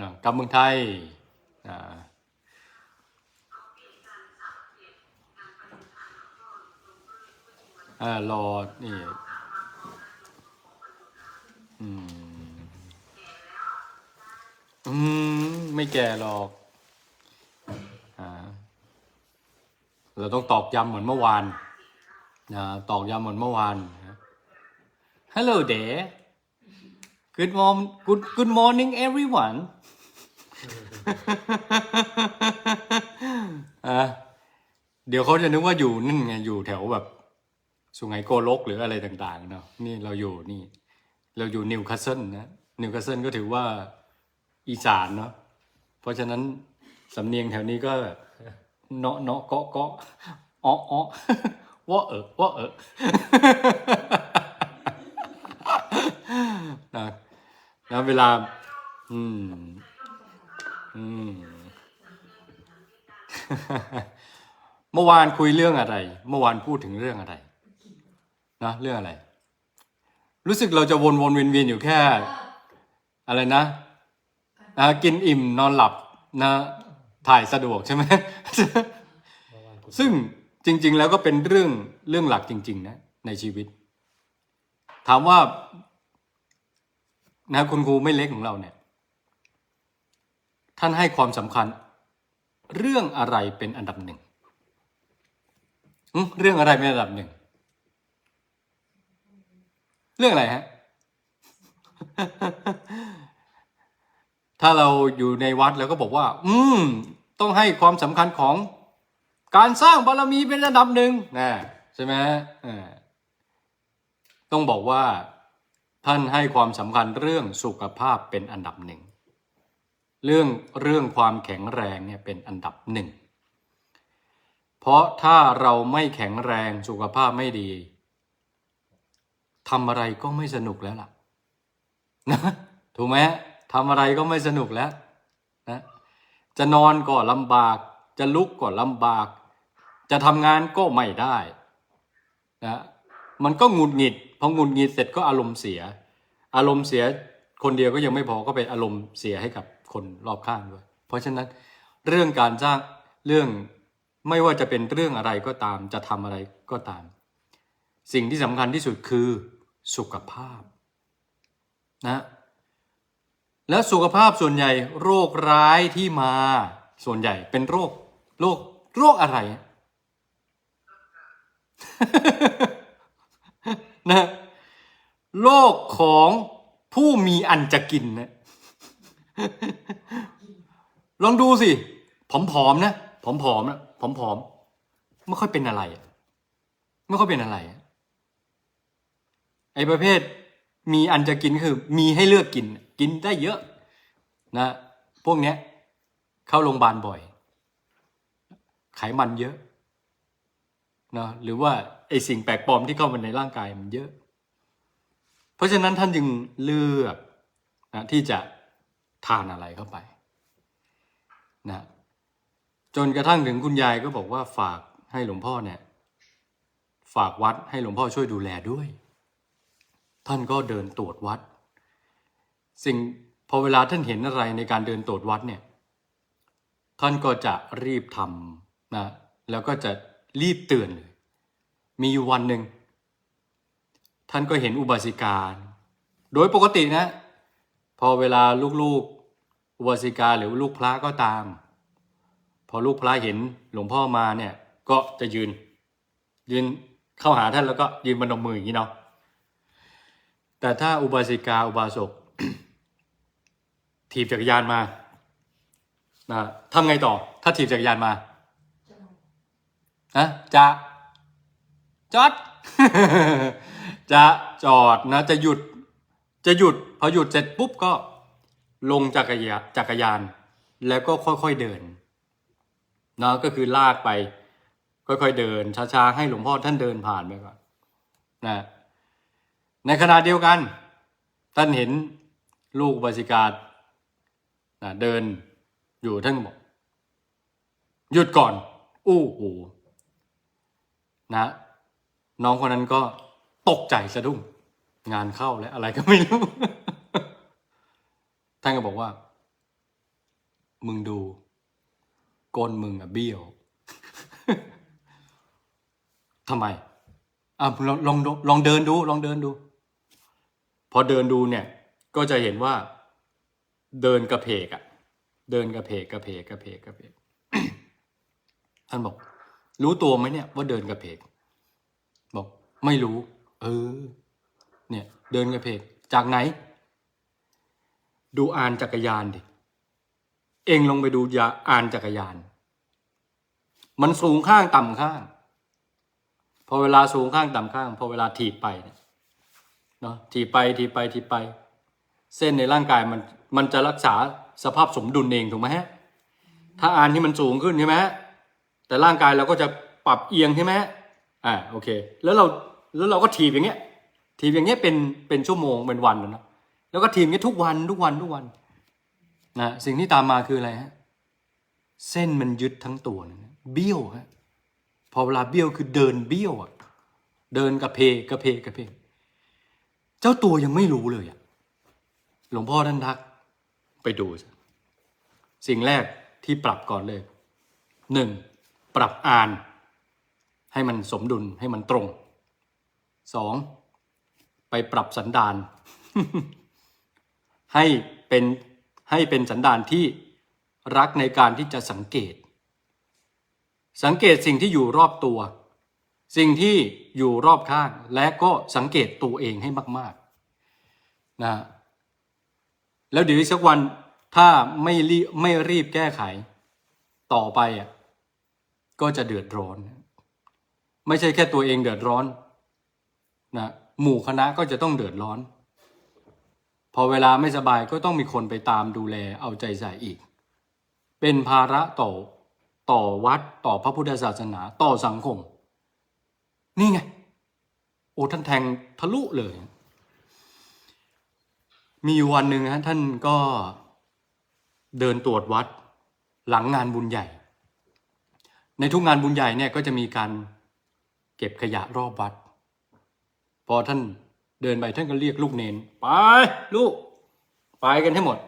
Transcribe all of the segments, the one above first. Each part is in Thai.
นะกลับเมืองไทยนะอ่ารอนี่อืมอืมไม่แก่หรอกอ่าเราต้องตอกย้ำเหมือนเมื่อวานนะตอกย้ำเหมือนเมื่อวานนะ Hello there Good mom Good Good morning everyone อะเดี๋ยวเขาจะนึกว่าอยู่นั่นไงอยู่แถวแบบสุไหงโกลกหรืออะไรต่าง ๆ เนาะนี่เราอยู่นี่ เราอยู่นิวคาสเซิลนะนิวคาสเซิลก็ถือว่าอีสานเนาะเพราะฉะนั้นสำเนียงแถวนี้ก็แบบเนาะเนาะเกาะเกาะอ้ออ้อว่าเออว่าเออ นะ นะเวลา อืม อืม เมื่อวานคุยเรื่องอะไร เมื่อวานพูดถึงเรื่องอะไร นะเรื่องอะไร รู้สึกเราจะวนวนๆเวียนเวียนๆอยู่แค่ อะไรนะนะกินอิ่มนอนหลับนะ ถ่ายสะดวกใช่ไหม ซึ่งจริง ๆ แล้วก็เป็นเรื่องเรื่องหลักจริง ๆ นะ ในชีวิต ถามว่า นะคุณครูไม่เล็กของเราเนี่ย ท่านให้ความสำคัญ เรื่องอะไรเป็นอันดับหนึ่งเรื่องอะไรเป็นอันดับหนึ่ง เรื่องอะไรฮะ ถ้าเราอยู่ในวัดแล้วก็บอกว่า อืม ต้องให้ความสำคัญของการสร้างบารมีเป็นอันดับหนึ่งนะใช่ไหมต้องบอกว่า ท่านให้ความสำคัญเรื่องสุขภาพเป็นอันดับหนึ่ง เรื่องเรื่องความแข็งแรงเนี่ยเป็นอันดับหนึ่ง เพราะถ้าเราไม่แข็งแรงสุขภาพไม่ดีทำอะไรก็ไม่สนุกแล้วล่ะนะถูกไหมทำอะไรก็ไม่สนุกแล้วนะจะนอนก็ลำบาก จะลุกก็ลำบาก จะทำงานก็ไม่ได้นะมันก็หงุดหงิดพอหงุดหงิดเสร็จก็อารมณ์เสีย อารมณ์เสียคนเดียวก็ยังไม่พอก็เป็นอารมณ์เสียให้กับคนรอบข้างด้วย เพราะฉะนั้นเรื่องการสร้างเรื่องไม่ว่าจะเป็นเรื่องอะไรก็ตามจะทำอะไรก็ตาม สิ่งที่สำคัญที่สุดคือสุขภาพนะและสุขภาพส่วนใหญ่โรคร้ายที่มาส่วนใหญ่เป็นโรคโรคโรคอะไรนะ โลกของผู้มีอันจะกินนะลองดูสิผอมๆนะผอมๆนะผอมๆไม่ค่อยเป็นอะไรไม่ค่อยเป็นอะไรไอ้ประเภทมีอันจะกินคือ มีให้เลือกกิน กินได้เยอะ นะ พวกเนี้ย เข้าโรงพยาบาลบ่อย ไขมันเยอะนะหรือว่าไอสิ่งแปลกปลอมที่เข้ามาในร่างกายมันเยอะ ราะฉะนั้นท่านจึงเลือกนะที่จะทานอะไรเข้าไปนะจนกระทั่งถึงคุณยายก็บอกว่าฝากให้หลวงพ่อเนี่ยฝากวัดให้หลวงพ่อช่วยดูแลด้วย ท่านก็เดินตรวจวัด สิ่งพอเวลาท่านเห็นอะไรในการเดินตรวจวัดเนี่ยท่านก็จะรีบทำนะแล้วก็จะรีบเตือนเลย มีอยู่วันหนึ่ง ท่านก็เห็นอุบาสิกา โดยปกตินะ พอเวลาลูกๆอุบาสิกาหรือลูกพระก็ตาม พอลูกพระเห็นหลวงพ่อมาเนี่ยก็จะยืน ยืนเข้าหาท่านแล้วก็ยืนบนมมืออย่างนี้เนาะแต่ถ้าอุบาสิกาอุบาสกถีบจักรยานมานะทำไงต่อ ถ้าถีบจักรยานมานะจะจอด จะจอดนะจะหยุดจะหยุดพอหยุดเสร็จปุ๊บก็ลงจักรยานจักรยาน แล้วก็ค่อยๆเดินนะก็คือลากไป ค่อยๆเดินช้าๆให้หลวงพ่อท่านเดินผ่านไปก่อนนะในขณะเดียวกัน ท่านเห็นลูกบาสิกานะเดินอยู่ท่านบอกหยุดก่อน อู้หูนะ น้องคนนั้นก็ ตกใจสะดุ้งงานเข้าและอะไรก็ไม่รู้ ท่านก็บอกว่า มึงดูก้นมึงอะเบี้ยวทำไมอะลองลองลองเดินดู ลองเดินดู พอเดินดูเนี่ย ก็จะเห็นว่า เดินกระเพกอะเดินกระเพกกระเพกกระเพกกระเพกท่านบอก รู้ตัวไหมเนี่ยว่าเดินกระเพก บอกไม่รู้ เออ เนี่ย เดินกระเพกจากไหน ดูอานจักรยานดิ เองลงไปดูยาอานจักรยาน มันสูงข้างต่ำข้าง พอเวลาสูงข้างต่ำข้าง พอเวลาถีบไปเนี่ยเนาะถีบไปถีบไปถีบไป เส้นในร่างกายมันมันจะรักษาสภาพสมดุลเองถูกไหมฮะ ถ้าอานที่มันสูงขึ้นใช่ไหมแต่ร่างกายเราก็จะปรับเอียงใช่ไหมอ่าโอเค แล้วเรา แล้วเราก็ถีบอย่างเงี้ย ถีบอย่างเงี้ยเป็นเป็นชั่วโมงเป็นวันแล้วนะแล้วก็ถีบเงี้ยทุกวันทุกวันทุกวันนะสิ่งที่ตามมาคืออะไรฮะเส้นมันยึดทั้งตัวนะเบี้ยวฮะพอเวลาเบี้ยวคือเดินเบี้ยวอะเดินกระเพกกระเพกกระเพกเจ้าตัวยังไม่รู้เลยอะหลวงพ่อท่านทักไปดูสิสิ่งแรกที่ปรับก่อนเลยหนึ่งปรับอ่าน ให้มันสมดุลให้มันตรง สองไปปรับสันดาน ให้เป็นให้เป็นสันดานที่รักในการที่จะสังเกต สังเกตสิ่งที่อยู่รอบตัว สิ่งที่อยู่รอบข้าง และก็สังเกตตัวเองให้มากๆนะแล้วเดี๋ยวสักวันถ้าไม่รีไม่รีบแก้ไข ต่อไปอะก็จะเดือดร้อน ไม่ใช่แค่ตัวเองเดือดร้อน นะหมู่คณะก็จะต้องเดือดร้อน พอเวลาไม่สบายก็ต้องมีคนไปตามดูแลเอาใจใส่อีก เป็นภาระต่อต่อวัดต่อพระพุทธศาสนาต่อสังคม นี่ไง โอ้ท่านแทงทะลุเลย มีวันหนึ่งฮะท่านก็เดินตรวจวัดหลังงานบุญใหญ่ ในทุกงานบุญใหญ่เนี่ยก็จะมีการเก็บขยะรอบวัด พอท่านเดินไปท่านก็เรียกลูกเนนไปลูก ไปกันให้หมด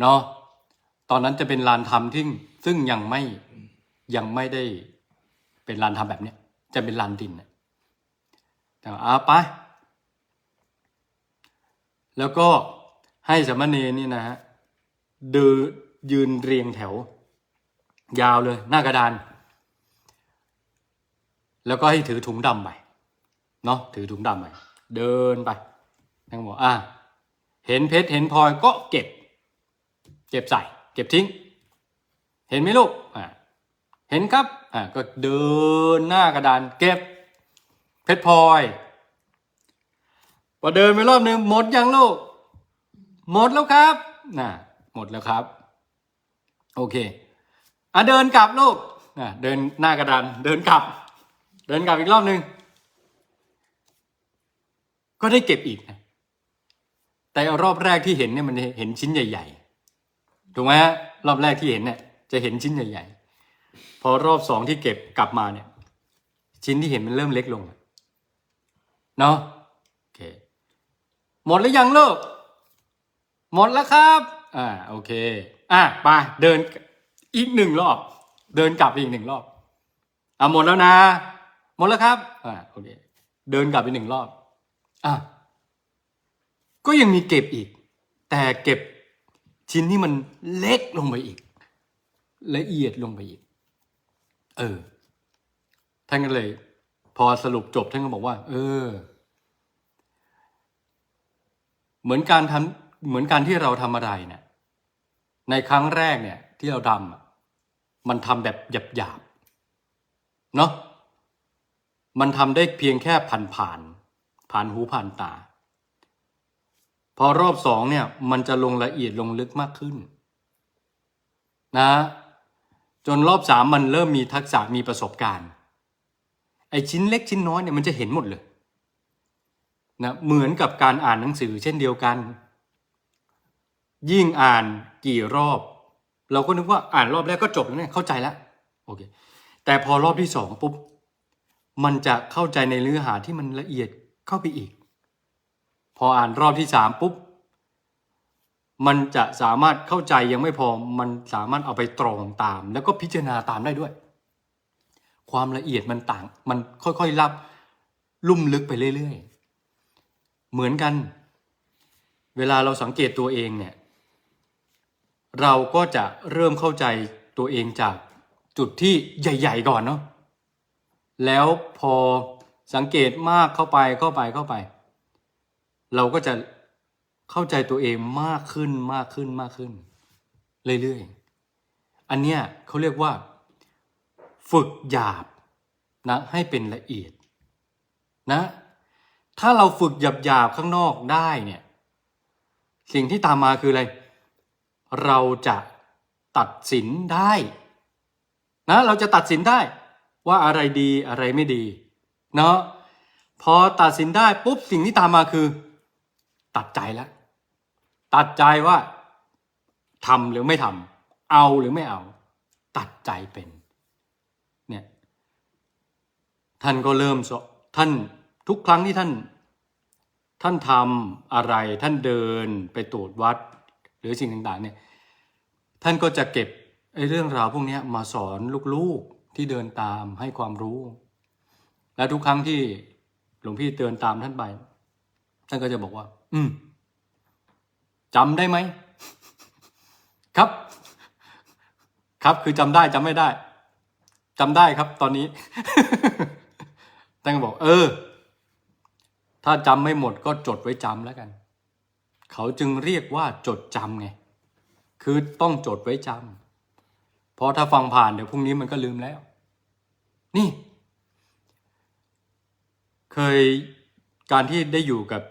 เนาะตอนนั้นจะเป็นลานธรรมที่ซึ่งยังไม่ยังไม่ได้เป็นลานธรรมแบบเนี้ยจะเป็นลานดินนะแต่ว่าเอาไป แล้วก็ให้สามเณรนี่นะฮะเดินยืนเรียงแถว ยาวเลยหน้ากระดาน แล้วก็ให้ถือถุงดำไป เนาะถือถุงดำไปเดินไปท่านบอกอะเห็นเพชรเห็นพลอยก็เก็บ เก็บใส่ เก็บทิ้ง เห็นไหมลูกอ่าเห็นครับอ่าก็เดินหน้ากระดานเก็บ เพชรพลอยพอเดินไปรอบหนึ่งหมดยังลูก หมดแล้วครับน่ะหมดแล้วครับ โอเคอะเดินกลับลูกอะเดินหน้ากระดานเดินกลับ เดินกลับอีกรอบหนึ่ง ก็ได้เก็บอีกนะแต่รอบแรกที่เห็นเนี่ยมันเห็นชิ้นใหญ่ ๆ ถูกไหมรอบแรกที่เห็นเนี่ยจะเห็นชิ้นใหญ่ ๆ พอรอบสองที่เก็บกลับมาเนี่ย ชิ้นที่เห็นมันเริ่มเล็กลงเนาะโอเคหมดหรือยังลูกหมดแล้วครับ อ่าโอเค อะไปเดินอีกหนึ่งรอบ เดินกลับอีกหนึ่งรอบอะหมดแล้วนะ หมดแล้วครับ อ่าโอเค เดินกลับอีกหนึ่งรอบ อะก็ยังมีเก็บอีก แต่เก็บชิ้นที่มันเล็กลงไปอีก ละเอียดลงไปอีก เออท่านก็เลย พอสรุปจบท่านก็บอกว่า เออ เหมือนการทำเหมือนการที่เราทำอะไรเนี่ย ในครั้งแรกเนี่ย ที่เราทำมันทำแบบหยาบๆเนาะมันทำได้เพียงแค่ผ่านผ่านๆ ผ่านหูผ่านตา พอรอบสองเนี่ยมันจะลงละเอียดลงลึกมากขึ้น นะ จนรอบสามมันเริ่มมีทักษะมีประสบการณ์ไอ้ชิ้นเล็กชิ้นน้อยเนี่ยมันจะเห็นหมดเลยนะเหมือนกับการอ่านหนังสือเช่นเดียวกัน ยิ่งอ่านกี่รอบ เราก็นึกว่าอ่านรอบแรกก็จบแล้วเนี่ยเข้าใจแล้วโอเคแต่พอรอบที่สองปุ๊บมันจะเข้าใจในเนื้อหาที่มันละเอียด เข้าไปอีก พออ่านรอบที่สามปุ๊บ มันจะสามารถเข้าใจยังไม่พอ มันสามารถเอาไปตรองตาม แล้วก็พิจารณาตามได้ด้วย ความละเอียดมันต่าง มันค่อยๆรับลุ่มลึกไปเรื่อยๆ เหมือนกัน เวลาเราสังเกตตัวเองเนี่ย เราก็จะเริ่มเข้าใจตัวเองจากจุดที่ใหญ่ ๆ ก่อนเนาะ แล้วพอ สังเกตมากเข้าไปเข้าไปเข้าไป เราก็จะเข้าใจตัวเองมากขึ้นมากขึ้นมากขึ้น เรื่อยๆ อันเนี้ยเขาเรียกว่า ฝึกหยาบนะให้เป็นละเอียดนะ ถ้าเราฝึกหยาบหยาบข้างนอกได้เนี่ย สิ่งที่ตามมาคืออะไร เราจะตัดสินได้ นะ เราจะตัดสินได้ว่าอะไรดีอะไรไม่ดี เนาะพอตัดสินได้ปุ๊บสิ่งที่ตามมาคือ ตัดใจแล้วตัดใจว่าทำหรือไม่ทำเอาหรือไม่เอา ตัดใจเป็นเนี่ยท่านก็เริ่มสท่านทุกครั้งที่ท่าน ท่านทำอะไรท่านเดินไปตรวจวัด หรือสิ่งต่างๆเนี่ยท่านก็จะเก็บไอ้เรื่องราวพวกนี้มาสอนลูกๆที่เดินตามให้ความรู้ และทุกครั้งที่หลวงพี่เตือนตามท่านไป ท่านก็จะบอกว่า อืมจำได้ไหม ครับ ครับคือจำได้จำไม่ได้จำได้ครับ ตอนนี้ท่านก็บอก เออ ถ้าจำไม่หมดก็จดไว้จำแล้วกัน เขาจึงเรียกว่าจดจำไง คือต้องจดไว้จำเพราะถ้าฟังผ่านเดี๋ยวพรุ่งนี้มันก็ลืมแล้ว นี่ เคยการที่ได้อยู่กับ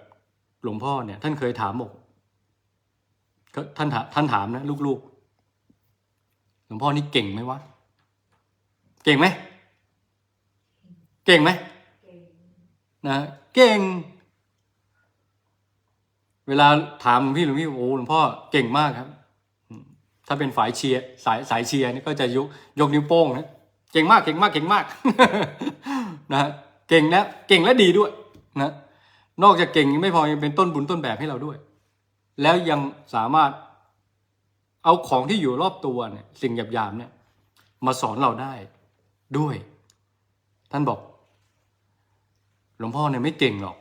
หลวงพ่อเนี่ย ท่านเคยถามบอกก็ท่านถามท่านถามนะลูกๆ หลวงพ่อนี่เก่งไหมวะ เก่งไหม เก่งไหมนะเก่ง เวลาถามหลวงพี่หลวงพี่โอ้หลวงพ่อเก่งมากครับอืมถ้าเป็นฝ่ายเชียร์สายสายเชียร์นี่ก็จะยกยกนิ้วโป้งนะเก่งมากเก่งมากเก่งมากนะฮะ เก่งและเก่งและดีด้วยนะนอกจากเก่งยังไม่พอยังเป็นต้นบุญต้นแบบให้เราด้วย แล้วยังสามารถเอาของที่อยู่รอบตัวเนี่ยสิ่งหยาบๆเนี่ยมาสอนเราได้ด้วย ท่านบอก หลวงพ่อเนี่ยไม่เก่งหรอก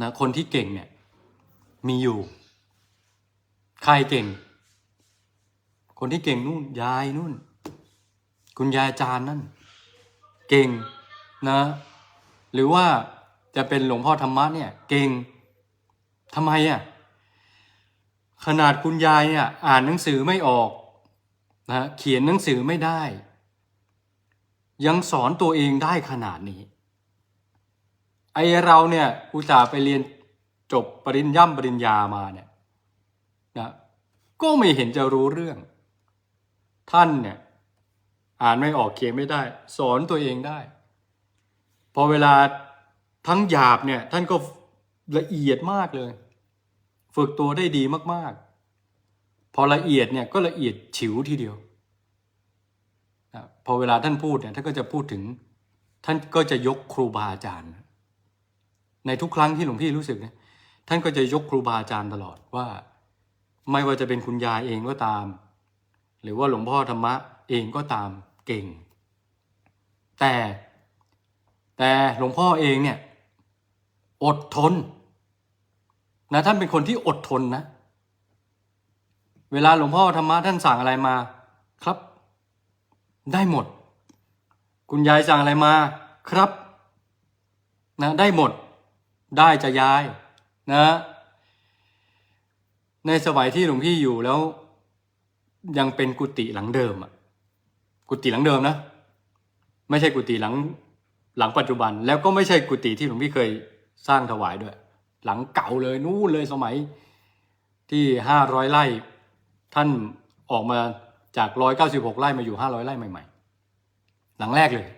นะคนที่เก่งเนี่ยมีอยู่ ใครเก่ง คนที่เก่งนู่นยายนู่น คุณยายอาจารย์นั่น เก่ง นะหรือว่าจะเป็นหลวงพ่อธรรมะเนี่ยเก่งทำไมอะขนาดคุณยายเนี่ยอ่านหนังสือไม่ออกนะเขียนหนังสือไม่ได้ ยังสอนตัวเองได้ขนาดนี้ไอเราเนี่ยอุตส่าห์ไปเรียนจบปริญญาปริญญามาเนี่ยนะก็ไม่เห็นจะรู้เรื่อง ท่านเนี่ยอ่านไม่ออกเขียนไม่ได้ สอนตัวเองได้ พอเวลาทั้งหยาบเนี่ยท่านก็ละเอียดมากเลย ฝึกตัวได้ดีมากๆ พอละเอียดเนี่ยก็ละเอียดฉิวทีเดียวพอเวลาท่านพูดเนี่ยท่านก็จะพูดถึง ท่านก็จะยกครูบาอาจารย์ ในทุกครั้งที่หลวงพี่รู้สึกเนี่ยท่านก็จะยกครูบาอาจารย์ตลอดว่า ไม่ว่าจะเป็นคุณยายเองก็ตาม หรือว่าหลวงพ่อธรรมะเองก็ตามเก่ง แต่ แต่หลวงพ่อเองเนี่ย อดทนนะท่านเป็นคนที่อดทนนะ เวลาหลวงพ่อธรรมะท่านสั่งอะไรมาครับ ได้หมด คุณยายสั่งอะไรมาครับนะได้หมดได้จะยายนะ ในสมัยที่หลวงพี่อยู่แล้ว ยังเป็นกุฏิหลังเดิมอะกุฏิหลังเดิมนะ ไม่ใช่กุฏิหลัง หลังปัจจุบันแล้วก็ไม่ใช่กุฏิที่หลวงพี่เคยสร้างถวายด้วย หลังเก่าเลยนู่นเลยสมัยที่ห้าร้อยไร่ท่านออกมาจากร้อยเก้าสิบหกไร่มาอยู่ห้าร้อยไร่ใหม่ ๆ หลังแรกเลย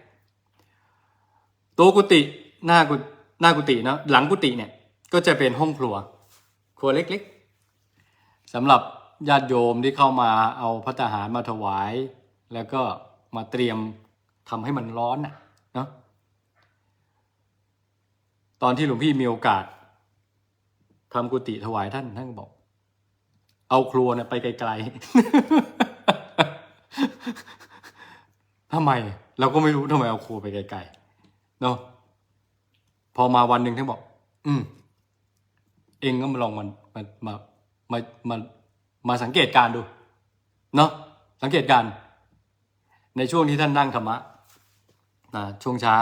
ตัวกุฏิหน้ากุหน้ากุฏินะหลังกุฏิเนี่ยก็จะเป็นห้องครัว ครัวเล็กๆสำหรับญาติโยมที่เข้ามาเอาพัตตาหารมาถวาย แล้วก็มาเตรียมทำให้มันร้อนนะเนาะ ตอนที่หลวงพี่มีโอกาสทำกุฏิถวายท่านท่านบอก เอาครัวเนี่ยไปไกลๆทำไม เราก็ไม่รู้ทำไมเอาครัวไปไกลๆเนาะพอมาวันหนึ่งท่านบอก อืม เองก็มาลองมันมามามามามาสังเกตการดู เนาะสังเกตการ ในช่วงที่ท่านนั่งธรรมะนะช่วงเช้า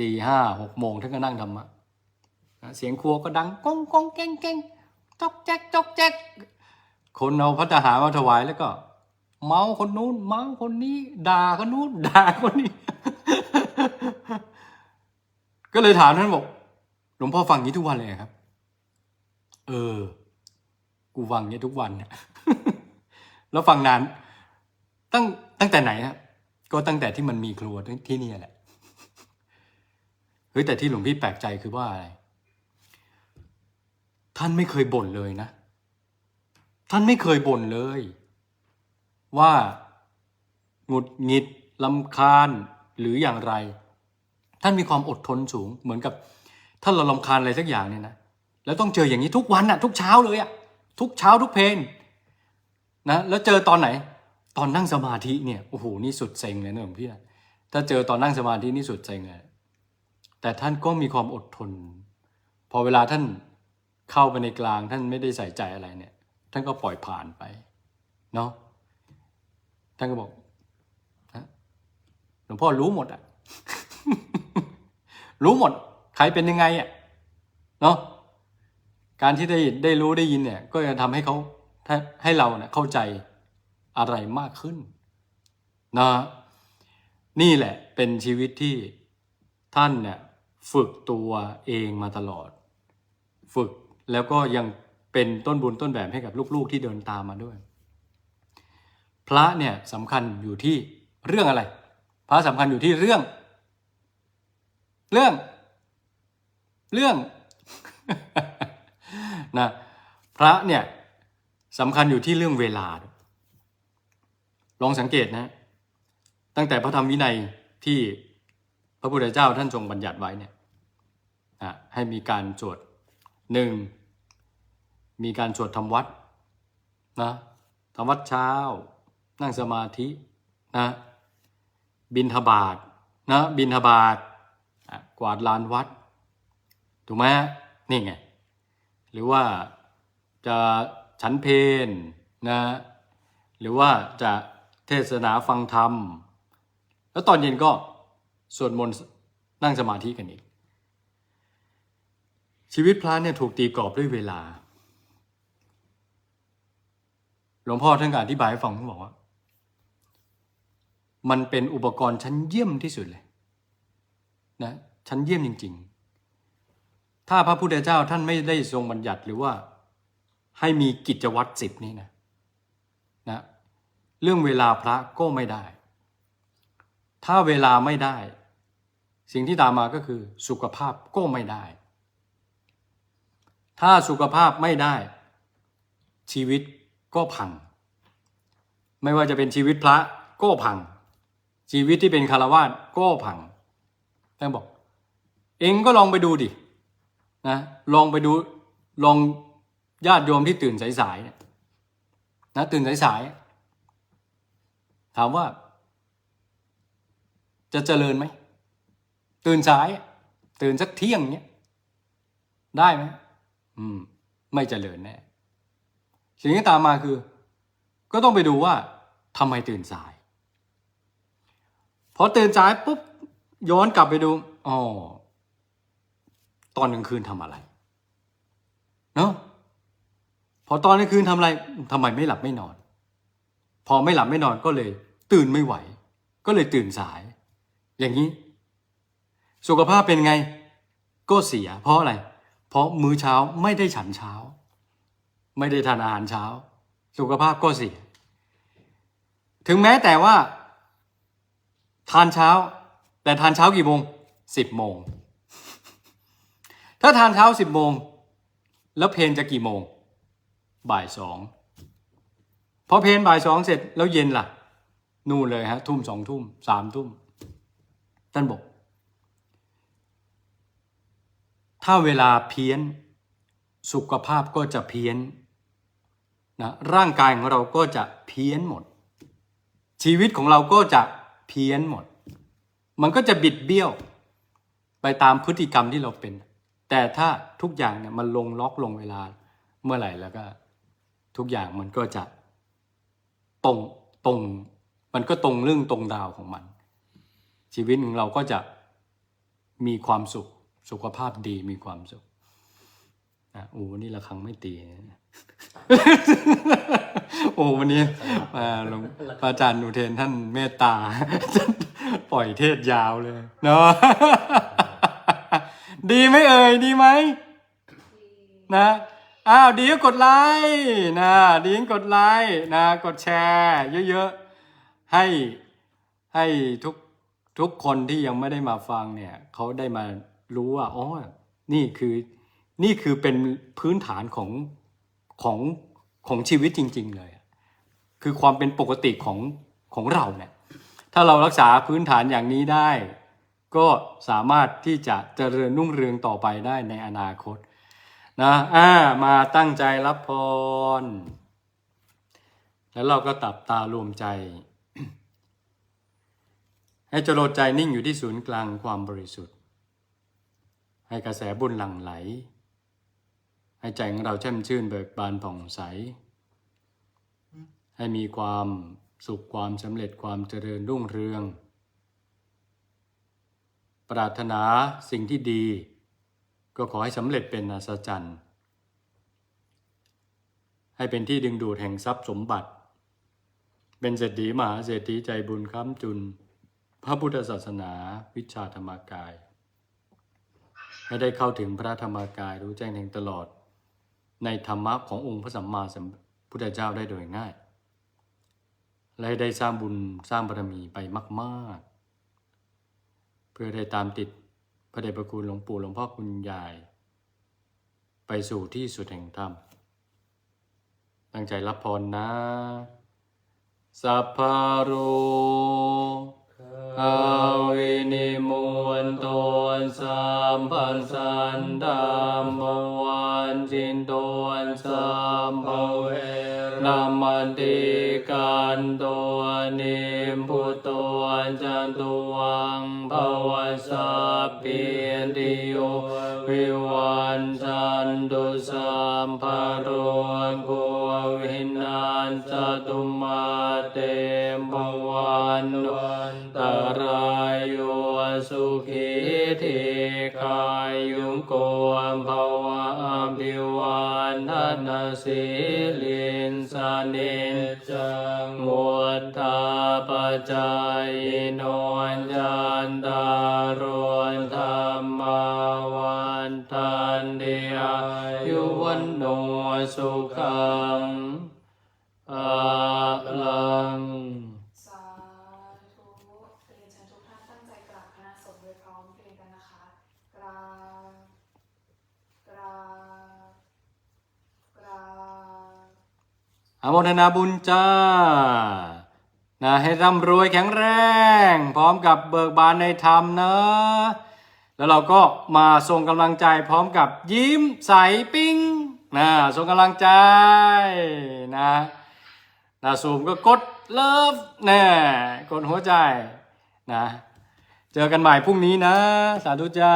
ตีห้าหกโมงท่านก็นั่งธรรมะเสียงครัวก็ดังก้องก้องแก้งแก้งจอกแจ๊กจอกแจ๊กคนเอาพัฒหารมาถวายแล้วก็ เมาคนนู้น เมาคนนี้ ด่าคนนู้นด่าคนนี้ ก็เลยถามท่านบอกหลวงพ่อฟังอย่างนี้ทุกวันเลยครับ เออ กูฟังอย่างนี้ทุกวันเนี่ยแล้วฟังนานตั้งตั้งแต่ไหนครับก็ตั้งแต่ที่มันมีครัวที่นี่แหละ เฮ้ยแต่ที่หลวงพี่แปลกใจคือว่าอะไร ท่านไม่เคยบ่นเลยนะ ท่านไม่เคยบ่นเลย ว่าหงุดหงิดลำคาญหรืออย่างไร ท่านมีความอดทนสูง เหมือนกับ ถ้าเราลำคาญอะไรสักอย่างเนี่ยนะแล้วต้องเจออย่างนี้ทุกวันอะทุกเช้าเลยอะทุกเช้าทุกเพลงนะแล้วเจอตอนไหน ตอนนั่งสมาธิเนี่ยโอ้โหนี่สุดเซ็งเลยนะหลวงพี่ถ้าเจอตอนนั่งสมาธินี่สุดเซ็งเลย แต่ท่านก็มีความอดทน พอเวลาท่านเข้าไปในกลางท่านไม่ได้ใส่ใจอะไรเนี่ย ท่านก็ปล่อยผ่านไปเนาะท่านก็บอกหลวงพ่อรู้หมดอะรู้หมด ใครเป็นยังไงอะเนาะการที่ได้ได้รู้ได้ยินเนี่ย ก็จะทำให้เขาให้เราเนี่ยเข้าใจอะไรมากขึ้นนะนี่แหละเป็นชีวิตที่ท่านเนี่ย ฝึกตัวเองมาตลอด ฝึกแล้วก็ยังเป็นต้นบุญต้นแบบให้กับลูกๆที่เดินตามมาด้วย พระเนี่ยสำคัญอยู่ที่เรื่องอะไร พระสำคัญอยู่ที่เรื่อง เรื่อง เรื่องนะพระเนี่ยสำคัญอยู่ที่เรื่องเวลา ลองสังเกตนะ ตั้งแต่พระธรรมวินัยที่ พระพุทธเจ้าท่านทรงบัญญัติไว้เนี่ยนะให้มีการสวดหนึ่งมีการสวดทำวัดนะทำวัดเช้า นั่งสมาธินะบินทบาทนะบินทบาทกวาดลานวัด ถูกไหมนี่ไง หรือว่าจะฉันเพนนะหรือว่าจะเทศนาฟังธรรม แล้วตอนเย็นก็ สวดมนต์นั่งสมาธิกันอีก ชีวิตพระเนี่ยถูกตีกรอบด้วยเวลา หลวงพ่อท่านก็อธิบายให้ฟังท่านบอกว่า มันเป็นอุปกรณ์ชั้นเยี่ยมที่สุดเลยนะชั้นเยี่ยมจริง ๆ ถ้าพระพุทธเจ้าท่านไม่ได้ทรงบัญญัติหรือว่าให้มีกิจวัตรสิบนี่นะนะเรื่องเวลาพระก็ไม่ได้ ถ้าเวลาไม่ได้ สิ่งที่ตามมาก็คือสุขภาพก็ไม่ได้ ถ้าสุขภาพไม่ได้ ชีวิตก็พัง ไม่ว่าจะเป็นชีวิตพระก็พัง ชีวิตที่เป็นคารวาสก็พังท่านบอก เองก็ลองไปดูดินะลองไปดูลองญาติโยมที่ตื่นสายๆนะตื่นสายๆถามว่า จะเจริญไหม ตื่นสาย ตื่นสักเที่ยงเนี้ยได้ไหมอืม ไม่เจริญแน่สิ่งที่ตามมาคือ ก็ต้องไปดูว่าทำไมตื่นสาย พอตื่นสายปุ๊บย้อนกลับไปดูอ๋อตอนกลางคืนทำอะไรเนาะพอตอนกลางคืนทำอะไรทำไมไม่หลับไม่นอน พอไม่หลับไม่นอนก็เลย ตื่นไม่ไหว ก็เลยตื่นสาย อย่างนี้ สุขภาพเป็นไง ก็เสีย เพราะอะไร เพราะมื้อเช้าไม่ได้ฉันเช้า ไม่ได้ทานอาหารเช้า สุขภาพก็เสีย ถึงแม้แต่ว่า ทานเช้า แต่ทานเช้ากี่โมงสิบโมง ถ้าทานเช้าสิบโมง แล้วเพนจะกี่โมง บ่ายสองพอเพนบ่ายสองเสร็จแล้วเย็นล่ะ นู่นเลยฮะ ทุ่มสองทุ่มสามทุ่มท่านบอก ถ้าเวลาเพี้ยน สุขภาพก็จะเพี้ยนนะร่างกายของเราก็จะเพี้ยนหมด ชีวิตของเราก็จะเพี้ยนหมด มันก็จะบิดเบี้ยว ไปตามพฤติกรรมที่เราเป็น แต่ถ้าทุกอย่างเนี่ยมันลงล็อกลงเวลาเมื่อไหร่แล้วก็ ทุกอย่างมันก็จะตรงตรง มันก็ตรงเรื่องตรงดาวของมัน ชีวิตของเราก็จะมีความสุข สุขภาพดีมีความสุขนะโอ้นี่ระคังไม่ตีนะโอ้วันนี้มาหลวงพระอาจารย์อุเทนท่านเมตตา ปล่อยเทศยาวเลยเนาะดีไหมเอ่ยดีไหมนะอ้าวดีก็กดไลค์นะดีก็กดไลค์นะกดแชร์เยอะๆให้ให้ทุกทุกคนที่ยังไม่ได้มาฟังเนี่ยเขาได้มา รู้ว่าอ๋อนี่คือนี่คือเป็นพื้นฐานของของของชีวิตจริง ๆ เลย คือความเป็นปกติของของเราเนี่ยถ้าเรารักษาพื้นฐานอย่างนี้ได้ ก็สามารถที่จะเจริญรุ่งเรืองต่อไปได้ในอนาคตนะอ่ามาตั้งใจรับพร แล้วเราก็ตับตารวมใจ ให้จรดใจนิ่งอยู่ที่ศูนย์กลางความบริสุทธิ์ ให้กระแสบุญหลั่งไหล ให้ใจของเราแช่มชื่นเบิกบานผ่องใส ให้มีความสุขความสำเร็จความเจริญรุ่งเรือง ปรารถนาสิ่งที่ดี ก็ขอให้สำเร็จเป็นอัศจรรย์ให้เป็นที่ดึงดูดแห่งทรัพย์สมบัติ เป็นเศรษฐีมหาเศรษฐีใจบุญค้ำจุน พระพุทธศาสนาวิชาธรรมกาย ให้ได้เข้าถึงพระธรรมกายรู้แจ้งแทงตลอด ในธรรมะขององค์พระสัมมาสัมพุทธเจ้าได้โดยง่าย และให้ได้สร้างบุญสร้างบารมีไปมาก ๆ เพื่อได้ตามติดพระเดชพระคุณหลวงปู่หลวงพ่อคุณยาย ไปสู่ที่สุดแห่งธรรม ตั้งใจรับพรนะ สัพพาโรอาวินิมุนโตนสัมพันสันดามวันจินโตนสัมภเวนามันติกันโตนิมพุตโตจันตุวังภวสัพพิติโยวิวันจันตุสัมภโรโกวินันจตุมาเตมภวันวัน สุขีทีกายุงโกมภวะภิวันทันสิลินสานิจังมุตตาปจายโนยันตารวนธรรมาวันทันเดียยุวันโนสุขาลัง สาธุเรียนเชิญทุกท่านตั้งใจกราบคณะสงฆ์โดยพร้อมเพรียงกันนะคะ กราบกราบกราบ อนุ โมทนาบุญจ้านะให้ร่ำรวยแข็งแรง พร้อมกับเบิกบานในธรรมนะ แล้วเราก็มาส่งกำลังใจพร้อมกับยิ้มใสปิ้งนะส่งกำลังใจนะนะซูมก็กดเลิฟแน่กดหัวใจนะ เจอกันใหม่พรุ่งนี้นะ สาธุจ้า